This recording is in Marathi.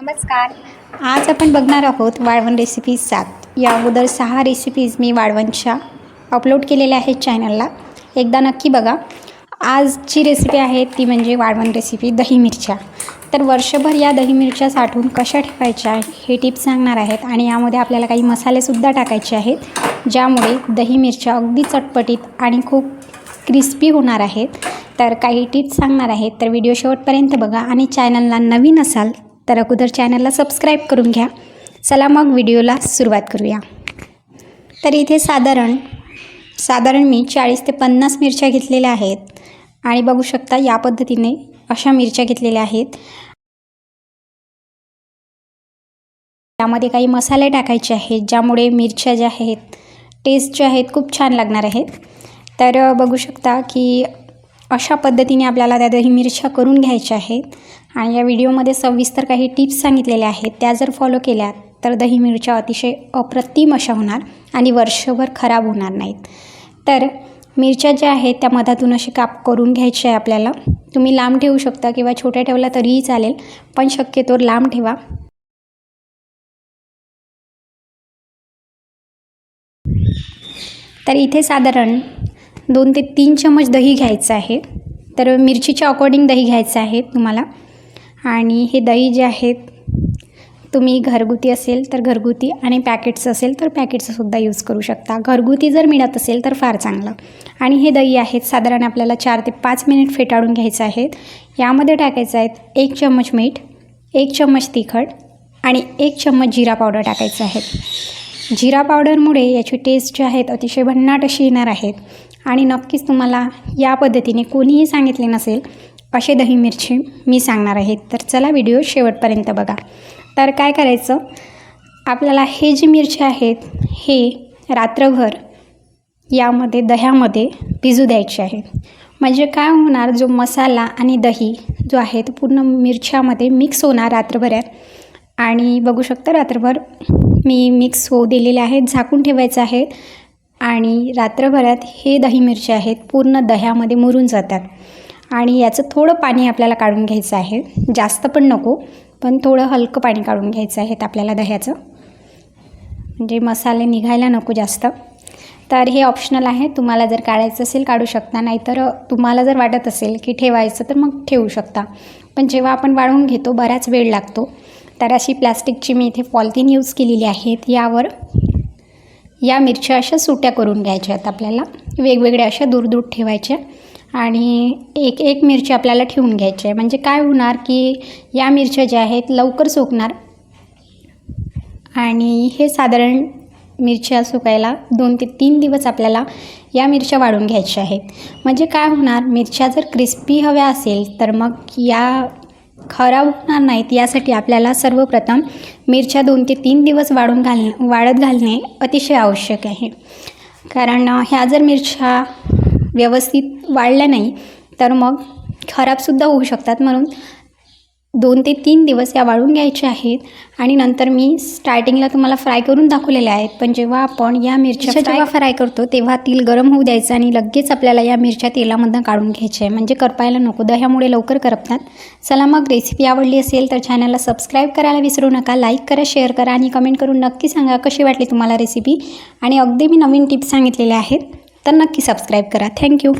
नमस्कार. आज आपण बघणार आहोत वाळवण रेसिपीज सात. या अगोदर सहा रेसिपीज मी वाळवणच्या अपलोड केलेल्या आहेत चॅनलला एकदा नक्की बघा. आजची रेसिपी आहे ती म्हणजे वाळवण रेसिपी दही मिरच्या. तर वर्षभर या दही मिरच्या साठवून कशा ठेवायच्या हे टिप्स सांगणार आहेत आणि यामध्ये आपल्याला काही मसालेसुद्धा टाकायचे आहेत ज्यामुळे दही मिरच्या अगदी चटपटीत आणि खूप क्रिस्पी होणार आहेत. तर काही टिप्स सांगणार आहेत तर व्हिडिओ शेवटपर्यंत बघा आणि चॅनलला नवीन असाल तर अगोदर चॅनलला सबस्क्राईब करून घ्या. चला मग व्हिडिओला सुरुवात करूया. तर इथे साधारण साधारण मी चाळीस ते पन्नास मिरच्या घेतलेल्या आहेत. आणि बघू शकता या पद्धतीने अशा मिरच्या घेतलेल्या आहेत. त्यामध्ये काही मसाले टाकायचे आहेत ज्यामुळे मिरच्या ज्या आहेत टेस्ट ज्या आहेत खूप छान लागणार आहेत. तर बघू शकता की अशा पद्धतीने आपल्याला त्या दही मिरच्या करून घ्यायच्या आहेत. आणि या व्हिडिओमध्ये सविस्तर काही टिप्स सांगितलेल्या आहेत. त्या जर फॉलो केल्या तर दही मिरच्या अतिशय अप्रतिम अशा होणार आणि वर्षभर खराब होणार नाहीत. तर मिरच्या ज्या आहेत त्या मधातून असे काप करून घ्यायचे आहे आपल्याला. तुम्ही लांब ठेवू शकता किंवा छोट्या ठेवला तरीही चालेल पण शक्यतो लांब ठेवा. तर इथे साधारण दोन ते तीन चमच दही घ्यायचं आहे. तर मिरचीच्या अकॉर्डिंग दही घ्यायचं आहे तुम्हाला. आणि हे दही जे आहेत तुम्ही घरगुती असेल तर घरगुती आणि पॅकेट्स असेल तर पॅकेट्ससुद्धा यूज करू शकता. घरगुती जर मिळत असेल तर फार चांगलं. आणि हे दही आहेत साधारण आपल्याला चार ते पाच मिनिट फेटाळून घ्यायचं आहेत. यामध्ये टाकायचं आहेत एक चम्मच मीठ एक चम्मच तिखट आणि एक चम्मच जिरा पावडर टाकायचं आहे जिरा पावडरमुळे याची टेस्ट जी आहेत अतिशय भन्नाट अशी येणार आहेत. आणि नक्कीच तुम्हाला या पद्धतीने कोणीही सांगितले नसेल असे दही मिरची मी सांगणार आहे. तर चला व्हिडिओ शेवटपर्यंत बघा. तर काय करायचं? आपल्याला हे जी मिरची आहेत हे रात्रभर यामध्ये दह्यामध्ये भिजू द्यायचे आहेत. म्हणजे काय होणार? जो मसाला आणि दही जो आहे तो पूर्ण मिरच्यामध्ये मिक्स होणार रात्रभरात. आणि बघू शकता रात्रभर मी मिक्स होऊ दिलेले आहेत झाकून ठेवायचं आहे आणि रात्रभरात हे दही मिरच्या आहेत पूर्ण दह्यामध्ये मुरून जातात. आणि याचं थोडं पाणी आपल्याला काढून घ्यायचं आहे. जास्त पण नको पण थोडं हलकं पाणी काढून घ्यायचं आहे आपल्याला दह्याचं. म्हणजे मसाले निघायला नको जास्त. तर हे ऑप्शनल आहे. तुम्हाला जर काढायचं असेल काढू शकता. नाहीतर तुम्हाला जर वाटत असेल की ठेवायचं तर मग ठेवू शकता. पण जेव्हा आपण वाळवून घेतो बराच वेळ लागतो. तर अशी प्लॅस्टिकची मी इथे पॉलिथिन यूज केलेली आहेत. यावर या मिरच्या अशा सुट्या करून घ्यायच्या आहेत आपल्याला. वेगवेगळ्या अशा दूर दूर ठेवायच्या. आणि एक एक मिरची आपल्याला ठेवून घ्यायची. आहे म्हणजे काय होणार की या मिरच्या ज्या आहेत लवकर सुकणार. आणि हे साधारण मिरच्या सुकायला दोन ते तीन दिवस आपल्याला या मिरच्या वाढून घ्यायच्या आहेत. म्हणजे काय होणार मिरच्या जर क्रिस्पी हव्या असेल तर मग या खराब होणार नाहीत यासाठी आपल्याला सर्वप्रथम मिरच्या दोन ते तीन दिवस वाढून घालणे वाढत घालणे अतिशय आवश्यक आहे. कारण ह्या जर मिरच्या व्यवस्थित वाळल्या नाही तर मग खराबसुद्धा होऊ शकतात. म्हणून दोन ते तीन दिवस या वाळून घ्यायच्या आहेत. आणि नंतर मी स्टार्टिंगला तुम्हाला फ्राय करून दाखवलेल्या आहेत. पण जेव्हा आपण या मिरच्या जेव्हा फ्राय करतो तेव्हा तेल गरम होऊ द्यायचं आणि लगेच आपल्याला या मिरच्या तेलामधनं काढून घ्यायच्या आहे. म्हणजे करपायला नको. दह्यामुळे लवकर करपतात. चला मग रेसिपी आवडली असेल तर चॅनलला सबस्क्राईब करायला विसरू नका. लाईक करा शेअर करा आणि कमेंट करून नक्की सांगा कशी वाटली तुम्हाला रेसिपी आणि अगदी मी नवीन टिप्स सांगितलेल्या आहेत. तर नक्की सबस्क्राईब करा. थँक्यू